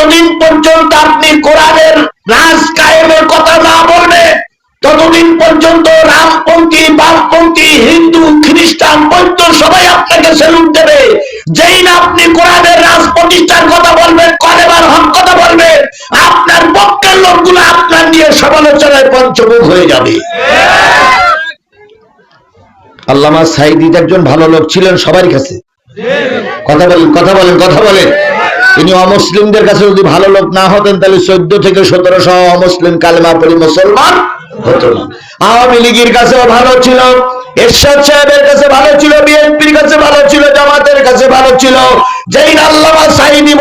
যতদিন পর্যন্ত আপনি কোরআনের রাজ কায়েমের কথা না বলবেন ততদিন পর্যন্ত রামপন্থী, বামপন্থী, হিন্দু, খ্রিস্টান, বৌদ্ধ সবাই আপনাকে সেলুট দেবে। যেই না আপনি কোরআনের রাজ প্রতিষ্ঠার কথা বলবেন কলেবার হক কথা বলবেন, আপনার পক্ষের লোকগুলো আপনার নিয়ে সমালোচনায় পঞ্চমুখ হয়ে যাবে। আল্লামা সাইদিদ একজন ভালো লোক ছিলেন সবার কাছে। কথা বলেন কথা বলেন কথা বলেন। তিনি অমুসলিমদের কাছে যদি ভালো লোক না হতেন, তাহলে চোদ্দ থেকে সতেরোশো অমুসলিম কালেমা পড়ি মুসলমান হতো না। আওয়ামী লীগের কাছেও ভালো ছিল, এরশাদ সাহেবের কাছে ভালো ছিল, বিএনপির কাছে ভালো ছিল, জামাতের কাছে ভালো ছিল। যেই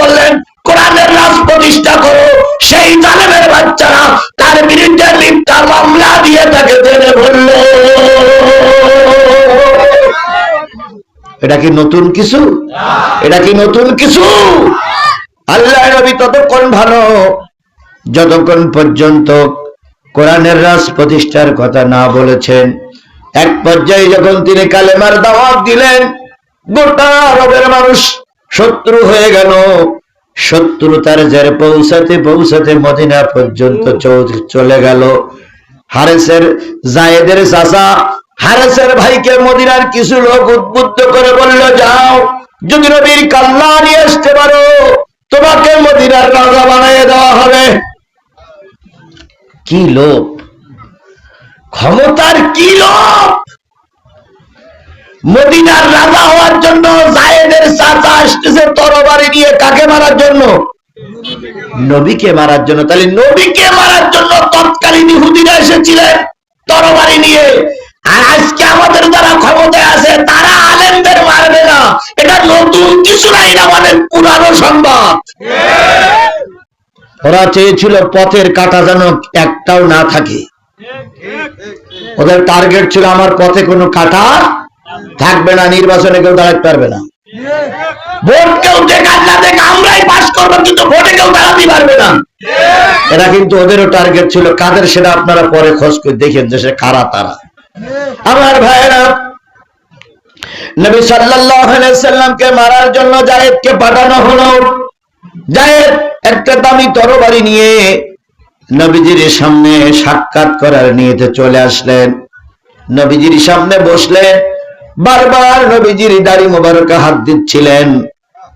বললেন, কোরআনের রাজ প্রতিষ্ঠা করো, সেই জালেমের বাচ্চারা তার বিরুদ্ধে মামলা দিয়ে তাকে জেনে এটা কি নতুন কিছু? এটা কি নতুন কিছু? আল্লাহ নবী ততক্ষণ ভালো। যতক্ষণ পর্যন্ত কোরআনের রাজ প্রতিষ্ঠার কথা না বলেছেন, এক পর্যায়ে যখন তিনি কালেমার দাওয়াত দিলেন, গোটা রবের মানুষ শত্রু হয়ে গেল। শত্রুতার জেরে পৌঁছাতে পৌঁছাতে মদিনা পর্যন্ত চলে গেল। হারেসের জায়েদের চাচা হারেসের ভাইকে মদিনার কিছু লোক উদ্বুদ্ধ করে বলল, যাও, যদি নবীর কাল্লা নিয়ে আসতে পারো মদিনার রাজা বানিয়ে দেওয়া হবে। কি লোভ? ক্ষমতার কি লোভ? মদিনার রাজা হওয়ার জন্য জায়েদের চাচা আসতেছে তরবারি নিয়ে কাকে মারার জন্য? নবীকে মারার জন্য। তাহলে নবীকে মারার জন্য তৎকালীন ইহুদিরা এসেছিলেন তরবারি ওরা চেয়েছিল পথের কাটা যেন একটাও না থাকে। ওদের টার্গেট ছিল আমার পথে কোনো কাটা থাকবে না, নির্বাচনে কেউ দাঁড়াতে পারবে না। এরা কিন্তু ওদেরও টার্গেট ছিল। কাদের সেটা আপনারা পরে দেখেন যে কারা, তারা। আমার ভাইয়েরা মারার জন্য পাঠানো হলো। জায়েদ একটা দামি তরবারি নিয়ে নবীজির সামনে সাক্ষাৎ করার নিয়েতে চলে আসলেন। নবীজির সামনে বসলেন বারবার নবীজির দাড়ি মোবারকে হাত দিচ্ছিলেন।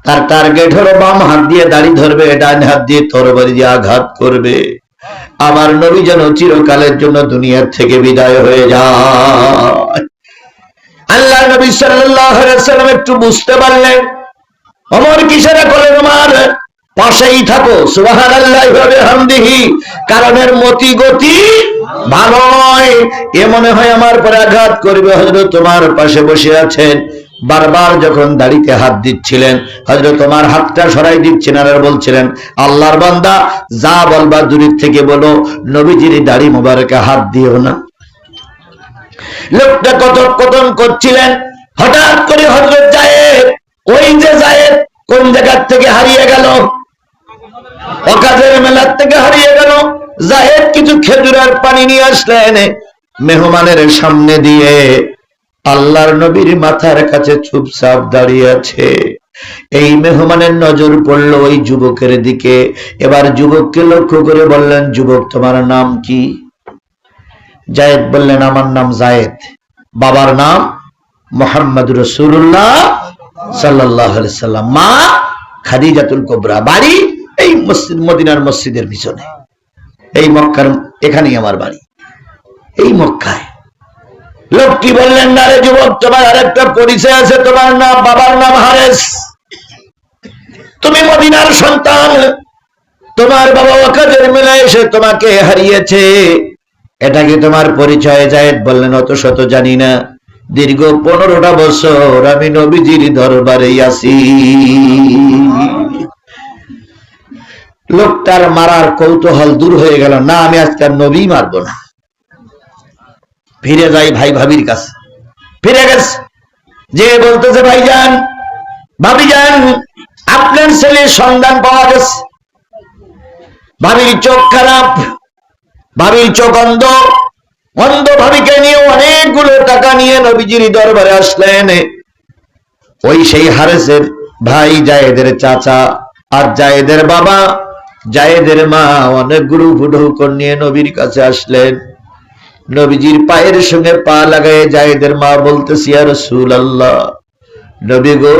তার টার্গেট হলো বাম হাত দিয়ে দাড়ি ধরবে, ডান হাত দিয়ে তরবারি দিয়ে আঘাত করবে। আমার নবী যেন চিরকালের জন্য দুনিয়ার থেকে বিদায় হয়ে যায়। আল্লাহ নবী সাল্লাম একটু বুঝতে পারলেন, অমর কিসেরা করলেন আমার? পাশেই থাকো। সুবহানাল্লাহি কারণের মতি গতি ভালো নয়। এ মনে হয় আমার পরে আঘাত করবে হযরত তোমার পাশে বসে আছেন। বারবার যখন দাড়িতে হাত দিচ্ছিলেন, হযরত তোমার হাতটা সরাই দিচ্ছেন আর বলছিলেন, আল্লাহর বান্দা, যা বলবা দূরের থেকে বলো, নবীজির দাড়ি মোবারকে হাত দিও না। লোকটা কথোপকথন করছিলেন। হঠাৎ করে হজরত জায়েদ, ওই যে জায়েদ, কোন জায়গার থেকে হারিয়ে গেল? অকাজের মেলার থেকে হারিয়ে গেল। জাহেদ কিছু খেজুরের পানি নিয়ে আসলেন মেহমানের সামনে দিয়ে। আল্লাহর নবীর মাথার কাছে চুপচাপ দাঁড়িয়ে আছে। এই মেহমানের নজর পড়ল ওই যুবকের দিকে। এবার যুবককে লক্ষ্য করে বললেন, যুবক, তোমার নাম কি? জায়েদ বললেন, আমার নাম জায়েদ। বাবার নাম মোহাম্মদ রসুল্লাহ সাল্লাহ সাল্লাম মা খাদিজাতুল কোবরা। বাড়ি এই মসজিদ, মদিনার মসজিদের পিছনে। এই মক্কার, এখানেই আমার বাড়ি। এই মক্কায়। লোকটি বললেন, না রে যুবক, তোমার আরেকটা পরিচয় আছে, তোমার নাম, বাবার নাম হারেস। তুমি মদিনার সন্তান। তোমার বাবা ওকাদের মেলা এসে তোমাকে হারিয়েছে। এটা কি তোমার পরিচয়, জায়েদ বললেন, অত শত জানি না। দীর্ঘ পনেরোটা বছর আমি নবীজির দরবারে আছি। লোকটার মারার কৌতূহল দূর হয়ে গেল। না, আমি আজকে নবী মারবো না। ফিরে যাই ভাই ভাবির কাছে। ফিরে গেছে। যে বলতেছে ভাই যান ভাবি যান আপনার ছেলের সন্ধান পাওয়া গেছে। ভাবির চোখ খারাপ, ভাবির চোখ অন্ধ। অন্ধ ভাবিকে নিয়ে অনেকগুলো টাকা নিয়ে নবীজির দরবারে আসলেন। ওই সেই হারেসের ভাই, জায়েদের চাচা আর জায়েদের বাবা জায়েদের মা অনেকগুলো ফুটহুকর নিয়ে নবীর কাছে আসলেন। নবীজির পায়ের সঙ্গে পা লাগায় জায়েদের মা বলতেছি আর রসুল আল্লাহ নবী গো,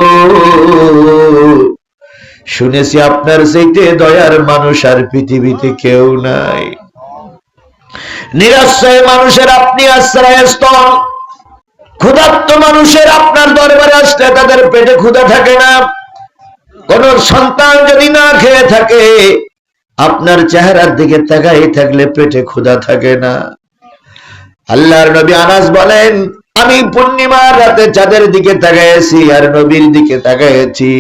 শুনেছি আপনার চাইতে দয়ার মানুষ আর পৃথিবীতে কেউ নাই। নিরাশ্রয় মানুষের আপনি আশ্রয়স্থল, ক্ষুধার্ত মানুষের আপনার দরবারে আসলে তাদের পেটে ক্ষুধা থাকে না। কোন সন্তান যদি না খেয়ে থাকে আপনার চেহারার দিকে তাকাই থাকলে পেটে ক্ষুধা থাকে না। আল্লাহর নবী আনাস বলেন, আমি পূর্ণিমার রাতে চাঁদের দিকে তাকাইছি আর নবীর দিকে তাকাইছি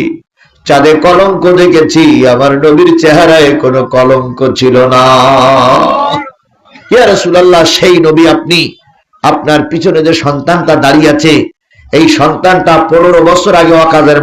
চাঁদে কলঙ্ক দেখেছি, আমার নবীর চেহারায় কোনো কলঙ্ক ছিল না। ইয়া রাসূলুল্লাহ, সেই নবী আপনি, আপনার পিছনে যে সন্তানটা দাঁড়িয়ে আছে, এই সন্তানটা পনেরো বছর আগে অকাজের